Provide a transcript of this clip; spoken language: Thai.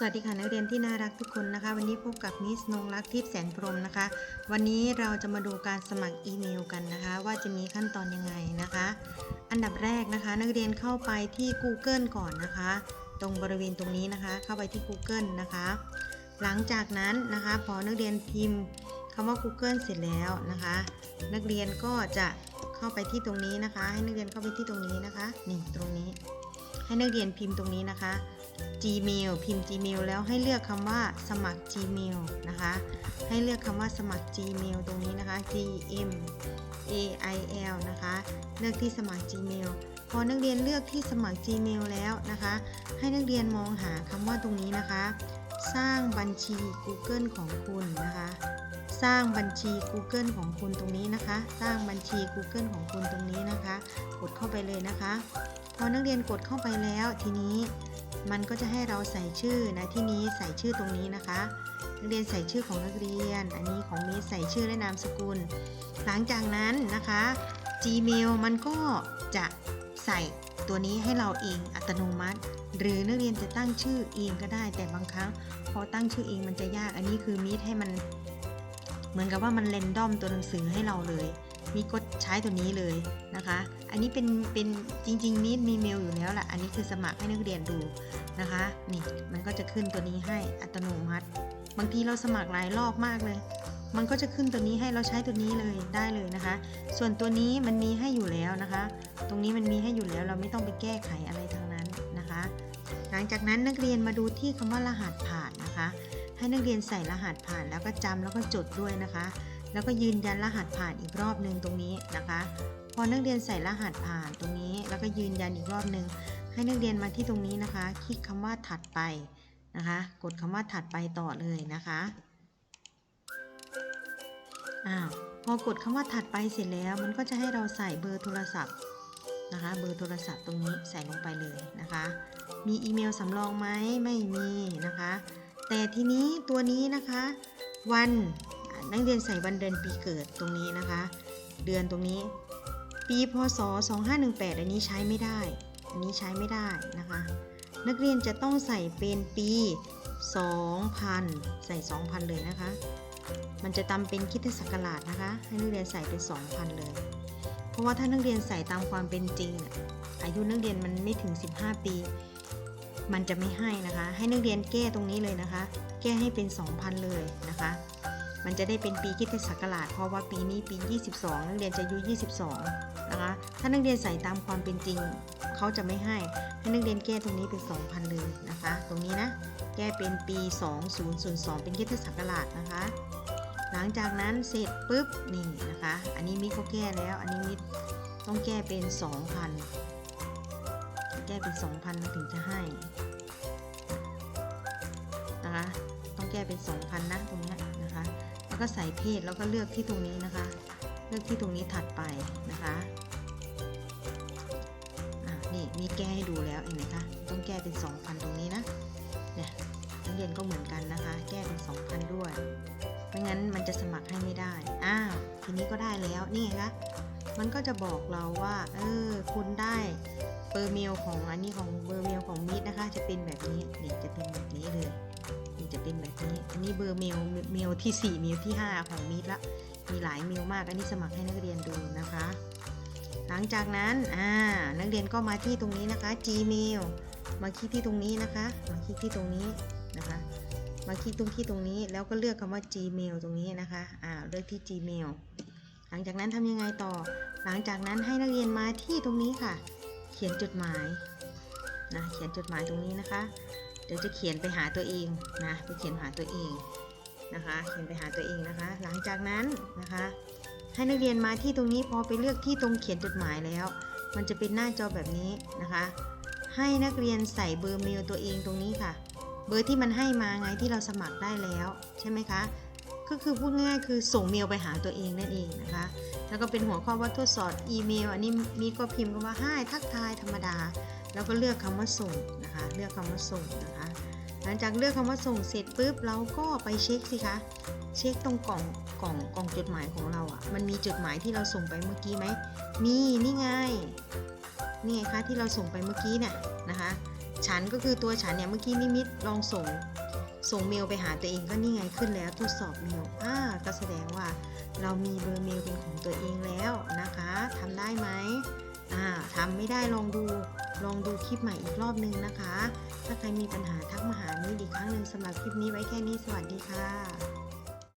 สวัสดีค่ะนักเรียนที่น่ารักทุกคนนะคะ วันนี้พบกับมิสนงรักทิพย์แสนพรมนะคะ วันนี้เราจะมาดูการสมัครอีเมลกันนะคะ ว่าจะมีขั้นตอนยังไงนะคะ อันดับแรกนะคะ นักเรียนเข้าไปที่ Google ก่อนนะคะ ตรงบริเวณตรงนี้นะคะ เข้าไปที่ Google นะคะ หลังจากนั้นนะคะพอนักเรียนพิมพ์คำว่า Google เสร็จแล้วนะคะ นักเรียนก็จะเข้าไปที่ตรงนี้นะคะ ให้นักเรียนเข้าไปที่ตรงนี้นะคะนี่ตรงนี้ ให้นักเรียนพิมพ์ตรงนี้นะคะ Gmail พิมพ์ Gmail แล้วให้เลือกคำว่าสมัคร Gmail นะคะ ให้เลือกคำว่าสมัคร Gmail ตรงนี้นะคะ G M A I L นะคะ เลือกที่สมัคร Gmail พอนักเรียนเลือกที่สมัคร Gmail แล้วนะคะ ให้นักเรียนมองหาคำว่าตรงนี้นะคะ สร้างบัญชี Google ของคุณนะคะ สร้างบัญชี Google ของคุณตรงนี้นะคะ สร้างบัญชี Google ของคุณตรงนี้นะคะ กดเข้าไปเลยนะคะ พอนักเรียนกดเข้าไปแล้วทีนี้ มันก็จะให้เราใส่ชื่อนะที่นี้ใส่ชื่อตรงนี้นะคะนักเรียนใส่ชื่อของนักเรียน อันนี้ของมิสใส่ชื่อและนามสกุล หลังจากนั้นนะคะ Gmail มันก็จะใส่ตัวนี้ให้เราเองอัตโนมัติ หรือนักเรียนจะตั้งชื่อเองก็ได้ แต่บางครั้งพอตั้งชื่อเองมันจะยาก อันนี้คือมิสให้มัน เหมือนกับว่ามันเรนดอมตัวหนังสือให้เราเลย มีกดใช้ตัวนี้เลยนะคะ อันนี้เป็นเป็นจริงๆมิดมีเมลอยู่แล้วแหละอันนี้คือสมัครให้นักเรียนดูนะคะ นี่มันก็จะขึ้นตัวนี้ให้อัตโนมัติ บางทีเราสมัครหลายรอบมากเลย มันก็จะขึ้นตัวนี้ให้เราใช้ตัวนี้เลยได้เลยนะคะ ส่วนตัวนี้มันมีให้อยู่แล้วนะคะ ตรงนี้มันมีให้อยู่แล้วเราไม่ต้องไปแก้ไขอะไรทั้งนั้นนะคะ หลังจากนั้นนักเรียนมาดูที่คำว่ารหัสผ่านนะคะ ให้นักเรียนใส่รหัสผ่านแล้วก็จำแล้วก็จดด้วยนะคะ แล้วก็ยืนยันรหัสผ่านอีกรอบหนึ่งตรงนี้นะคะ พอนักเรียนใส่รหัสผ่านตรงนี้ แล้วก็ยืนยันอีกรอบหนึ่งให้นักเรียนมาที่ตรงนี้นะคะ คลิกคำว่าถัดไปนะคะ กดคำว่าถัดไปต่อเลยนะคะอ้าวพอกดคำว่าถัดไปเสร็จแล้ว มันก็จะให้เราใส่เบอร์โทรศัพท์นะคะ เบอร์โทรศัพท์ตรงนี้ใส่ลงไปเลยนะคะ มีอีเมลสำรองไหมไม่มีนะคะ แต่ทีนี้ตัวนี้นะคะ วัน นักเรียนใส่วันเดือนปีเกิดตรงนี้นะคะ เดือนตรงนี้ ปีพศ 2518 อันนี้ใช้ไม่ได้ อันนี้ใช้ไม่ได้นะคะ นักเรียนจะต้องใส่เป็นปี 2000 ใส่ 2,000 เลยนะคะ มันจะตามเป็นคิดศักราชนะคะ ให้นักเรียนใส่เป็น 2,000 เลย เพราะว่าถ้านักเรียนใส่ตามความเป็นจริงน่ะอายุนักเรียนมันไม่ถึง 15 ปีมันจะไม่ให้นะคะ ให้นักเรียนแก้ตรงนี้เลยนะคะ แก้ให้เป็น 2,000 เลยนะคะ มันจะได้เป็นปีคิดศักราชเพราะว่าปีนี้ปี 22 นักเรียนจะอายุ 22 นะคะ ถ้านักเรียนใส่ตามความเป็นจริง เขาจะไม่ให้ ให้นักเรียนแก้ตรงนี้เป็น 2,000 เลยนะคะ ตรงนี้นะ แก้เป็นปี 2002 เป็นคิดศักราชนะคะ หลังจากนั้นเสร็จปุ๊บนี่นะคะ อันนี้มิดเขาแก้แล้ว อันนี้มิดต้องแก้เป็น 2,000 แก้เป็น 2,000มันถึงจะให้ นะคะ ต้องแก้เป็น 2,000 นะตรงนี้ แล้วก็ใส่เพศแล้วก็เลือกที่ตรงนี้นะคะ เลือกที่ตรงนี้ถัดไปนะคะอะนี่มีแก้ให้ดูแล้วเห็นไหมคะต้องแก้เป็น 2,000 ตรงนี้นะเนี่ยนักเรียนก็เหมือนกันนะคะ แก้เป็น 2,000 ด้วยไม่งั้นมันจะสมัครให้ไม่ได้อ้าวทีนี้ก็ได้แล้วนี่ไงคะมันก็จะบอกเราว่า เออ คุณได้เบอร์เมลของอันนี้ของเบอร์เมลของมิดนะคะ จะเป็นแบบนี้นี่จะเป็นแบบนี้เลย เป็นแบบนี้ อันนี้เบอร์เมลเมลที่ 4 เมลที่ 5 ของมิดละ มีหลายเมลมาก อันนี้สมัครให้นักเรียนดูนะคะ หลังจากนั้นอ่านักเรียนก็มาที่ตรงนี้นะคะ Gmail มาคลิกที่ตรงนี้นะคะ มาคลิกที่ตรงนี้นะคะ มาคลิกตรงที่ตรงนี้แล้วก็เลือกคำว่า Gmail ตรงนี้นะคะอ่าเลือกที่ Gmail หลังจากนั้นทำยังไงต่อ หลังจากนั้นให้นักเรียนมาที่ตรงนี้ค่ะ เขียนจดหมายนะเขียนจดหมายตรงนี้นะคะ เดี๋ยวจะเขียนไปหาตัวเองนะไปเขียนหาตัวเองนะคะ เขียนไปหาตัวเองนะคะ หลังจากนั้นนะคะ ให้นักเรียนมาที่ตรงนี้พอไปเลือกที่ตรงเขียนจดหมายแล้ว มันจะเป็นหน้าจอแบบนี้นะคะ ให้นักเรียนใส่เบอร์เมลตัวเองตรงนี้ค่ะ เบอร์ที่มันให้มาไงที่เราสมัครได้แล้วใช่ไหมคะก็คือพูดง่ายๆคือส่งเมลไปหาตัวเองนั่นเองนะคะ แล้วก็เป็นหัวข้อว่าทดสอบอีเมล อันนี้มีก็พิมพ์ว่าให้ทักทายธรรมดา แล้วก็เลือกคำว่าส่งนะคะ เลือกคำว่าส่งนะคะ หลังจากเลือกคำว่าส่งเสร็จปุ๊บเราก็ไปเช็คสิคะ เช็คตรงกล่องกล่องกล่องจดหมายของเราอะ่ะ มันมีจดหมายที่เราส่งไปเมื่อกี้ไหม มีนี่ไง นี่ไงคะที่เราส่งไปเมื่อกี้เนี่ยนะคะ ฉันก็คือตัวฉันเนี่ยเมื่อกี้นิมิตลองส่งส่งเมลไปหาตัวเองก็นี่ไงขึ้นแล้วทดสอบเมลอ่าก็แสดงว่าเรามีเบอร์เมลเป็นของตัวเองแล้วนะคะทำได้ไหมอ่าทำไม่ได้ลองดู ลองดูคลิปใหม่อีกรอบนึงนะคะ ถ้าใครมีปัญหาทักมาหานิดอีกครั้งหนึ่งสำหรับคลิปนี้ไว้แค่นี้สวัสดีค่ะ